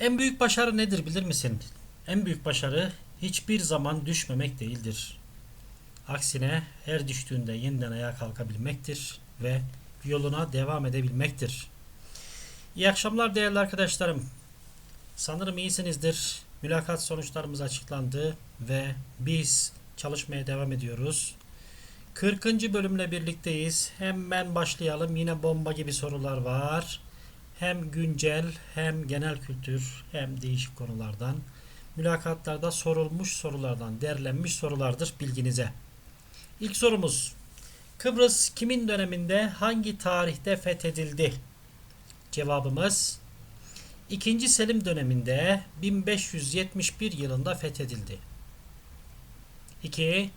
En büyük başarı nedir bilir misin? En büyük başarı hiçbir zaman düşmemek değildir. Aksine her düştüğünde yeniden ayağa kalkabilmektir ve yoluna devam edebilmektir. İyi akşamlar değerli arkadaşlarım. Sanırım iyisinizdir. Mülakat sonuçlarımız açıklandı ve biz çalışmaya devam ediyoruz. 40. bölümle birlikteyiz. Hemen başlayalım. Yine bomba gibi sorular var. Hem güncel hem genel kültür hem değişik konulardan. Mülakatlarda sorulmuş sorulardan derlenmiş sorulardır bilginize. İlk sorumuz. Kıbrıs kimin döneminde hangi tarihte fethedildi? Cevabımız 2. Selim döneminde 1571 yılında fethedildi. 2.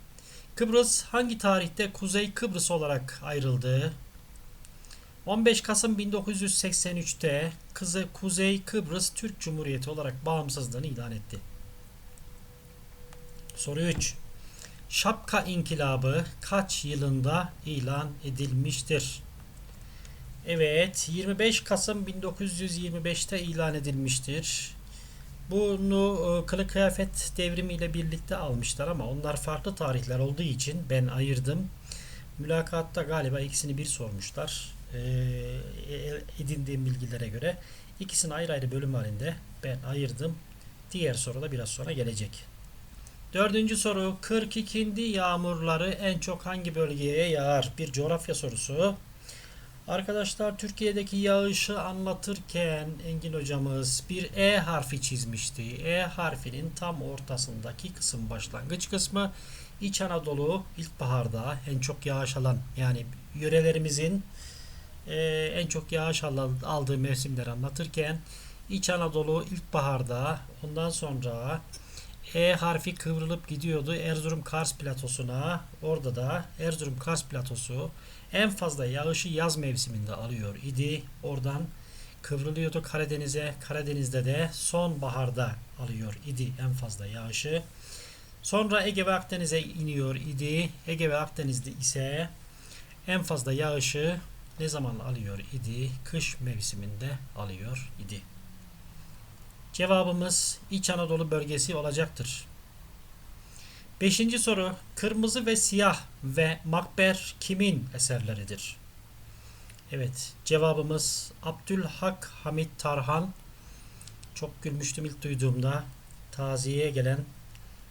Kıbrıs hangi tarihte Kuzey Kıbrıs olarak ayrıldı? 15 Kasım 1983'te Kızı Kuzey Kıbrıs Türk Cumhuriyeti olarak bağımsızlığını ilan etti. Soru 3. Şapka İnkilabı kaç yılında ilan edilmiştir? Evet, 25 Kasım 1925'te ilan edilmiştir. Bunu e, kılık kıyafet devrimiyle birlikte almışlar ama onlar farklı tarihler olduğu için ben ayırdım. Mülakatta galiba ikisini bir sormuşlar. E, edindiğim bilgilere göre ikisini ayrı ayrı bölüm halinde ben ayırdım. Diğer soru da biraz sonra gelecek. Dördüncü soru 42. yağmurları en çok hangi bölgeye yağar? Bir coğrafya sorusu. Arkadaşlar Türkiye'deki yağışı anlatırken Engin hocamız bir E harfi çizmişti. E harfinin tam ortasındaki kısım başlangıç kısmı İç Anadolu ilkbaharda en çok yağış alan yani yörelerimizin e, en çok yağış alan, aldığı mevsimleri anlatırken İç Anadolu ilkbaharda ondan sonra E harfi kıvrılıp gidiyordu Erzurum Kars platosuna. Orada da Erzurum Kars platosu en fazla yağışı yaz mevsiminde alıyor idi. Oradan kıvrılıyordu Karadeniz'e. Karadeniz'de de sonbaharda alıyor idi en fazla yağışı. Sonra Ege ve Akdeniz'e iniyor idi. Ege ve Akdeniz'de ise en fazla yağışı ne zaman alıyor idi? Kış mevsiminde alıyor idi. Cevabımız İç Anadolu bölgesi olacaktır. Beşinci soru. Kırmızı ve siyah ve makber kimin eserleridir? Evet. Cevabımız Abdülhak Hamit Tarhan. Çok gülmüştüm ilk duyduğumda. Taziyeye gelen,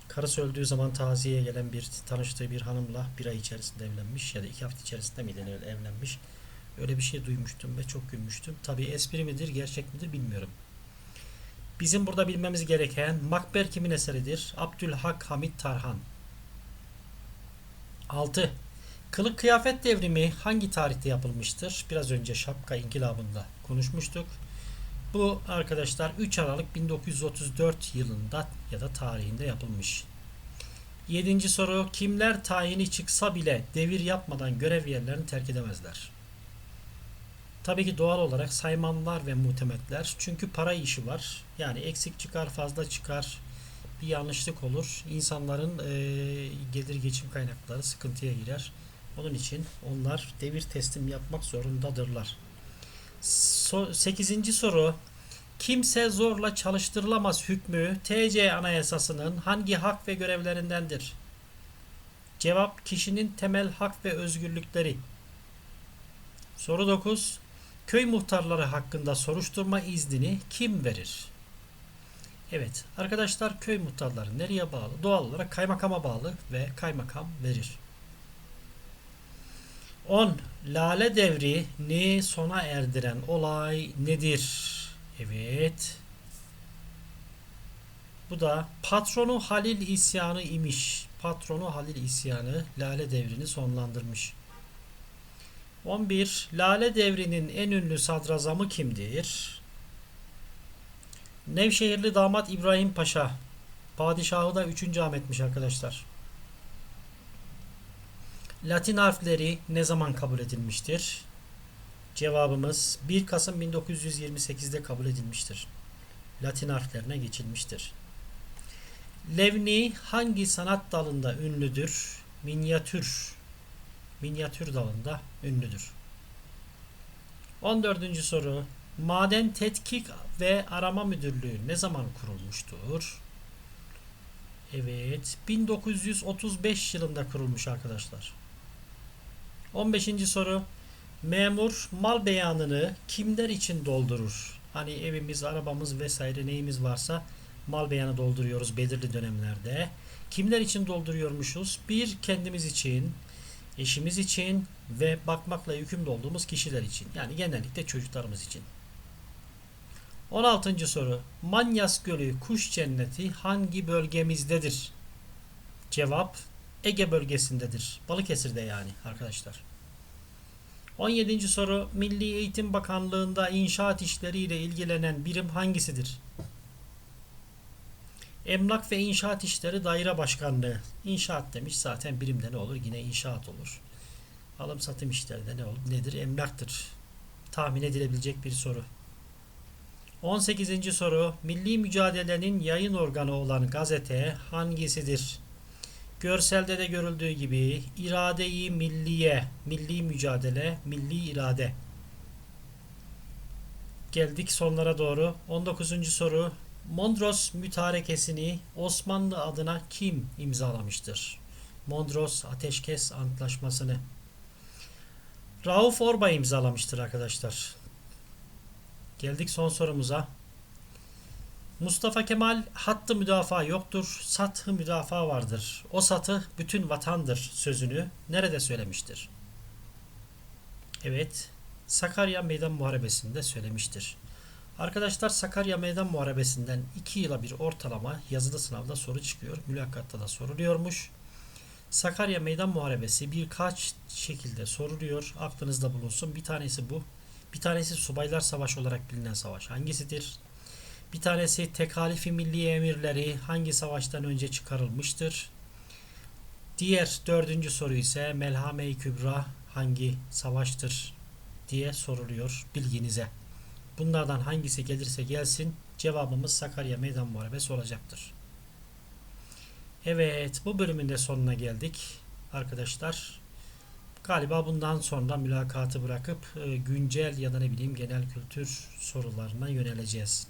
karısı öldüğü zaman taziyeye gelen bir tanıştığı bir hanımla bir ay içerisinde evlenmiş ya da iki hafta içerisinde miydi evlenmiş. Öyle bir şey duymuştum ve çok gülmüştüm. Tabii espri midir, gerçek midir bilmiyorum. Bizim burada bilmemiz gereken Makber kimin eseridir? Abdülhak Hamit Tarhan. 6. Kılık kıyafet devrimi hangi tarihte yapılmıştır? Biraz önce şapka inkılabında konuşmuştuk. Bu arkadaşlar 3 Aralık 1934 yılında ya da tarihinde yapılmış. 7. soru kimler tayini çıksa bile devir yapmadan görev yerlerini terk edemezler? Tabii ki doğal olarak saymanlar ve muhtemetler. Çünkü para işi var. Yani eksik çıkar, fazla çıkar. Bir yanlışlık olur. İnsanların e, gelir geçim kaynakları sıkıntıya girer. Onun için onlar devir teslim yapmak zorundadırlar. So, 8. soru. Kimse zorla çalıştırılamaz hükmü TC Anayasası'nın hangi hak ve görevlerindendir? Cevap kişinin temel hak ve özgürlükleri. Soru 9. Köy muhtarları hakkında soruşturma iznini kim verir? Evet arkadaşlar köy muhtarları nereye bağlı? Doğal olarak kaymakama bağlı ve kaymakam verir. 10. Lale devrini sona erdiren olay nedir? Evet. Bu da patronu Halil isyanı imiş. Patronu Halil isyanı Lale devrini sonlandırmış. 11. Lale devrinin en ünlü sadrazamı kimdir? Nevşehirli damat İbrahim Paşa. Padişahı da 3. Ahmet'miş arkadaşlar. Latin harfleri ne zaman kabul edilmiştir? Cevabımız 1 Kasım 1928'de kabul edilmiştir. Latin harflerine geçilmiştir. Levni hangi sanat dalında ünlüdür? Minyatür minyatür dalında ünlüdür. 14. soru. Maden Tetkik ve Arama Müdürlüğü ne zaman kurulmuştur? Evet, 1935 yılında kurulmuş arkadaşlar. 15. soru. Memur mal beyanını kimler için doldurur? Hani evimiz, arabamız vesaire neyimiz varsa mal beyanı dolduruyoruz belirli dönemlerde. Kimler için dolduruyormuşuz? Bir, kendimiz için, eşimiz için ve bakmakla yükümlü olduğumuz kişiler için. Yani genellikle çocuklarımız için. 16. soru. Manyas Gölü kuş cenneti hangi bölgemizdedir? Cevap Ege bölgesindedir. Balıkesir'de yani arkadaşlar. 17. soru. Milli Eğitim Bakanlığı'nda inşaat işleriyle ilgilenen birim hangisidir? Emlak ve İnşaat İşleri Daire Başkanlığı. İnşaat demiş zaten birimde ne olur? Yine inşaat olur. Alım satım işleri de ne olur? Nedir? Emlaktır. Tahmin edilebilecek bir soru. 18. soru. Milli mücadelenin yayın organı olan gazete hangisidir? Görselde de görüldüğü gibi irade-i milliye, milli mücadele, milli irade. Geldik sonlara doğru. 19. soru. Mondros mütarekesini Osmanlı adına kim imzalamıştır? Mondros Ateşkes Antlaşması'nı. Rauf Orbay imzalamıştır arkadaşlar. Geldik son sorumuza. Mustafa Kemal hattı müdafaa yoktur, sathı müdafaa vardır. O satı bütün vatandır sözünü nerede söylemiştir? Evet, Sakarya Meydan Muharebesi'nde söylemiştir. Arkadaşlar Sakarya Meydan Muharebesi'nden 2 yıla bir ortalama yazılı sınavda soru çıkıyor. Mülakatta da soruluyormuş. Sakarya Meydan Muharebesi birkaç şekilde soruluyor. Aklınızda bulunsun. Bir tanesi bu. Bir tanesi Subaylar Savaşı olarak bilinen savaş. Hangisidir? Bir tanesi tekalifi milli emirleri hangi savaştan önce çıkarılmıştır? Diğer dördüncü soru ise Melhame-i Kübra hangi savaştır diye soruluyor bilginize. Bunlardan hangisi gelirse gelsin cevabımız Sakarya Meydan Muharebesi olacaktır. Evet bu bölümün de sonuna geldik arkadaşlar. Galiba bundan sonra mülakatı bırakıp e, güncel ya da ne bileyim genel kültür sorularına yöneleceğiz.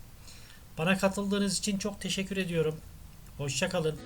Bana katıldığınız için çok teşekkür ediyorum. Hoşçakalın.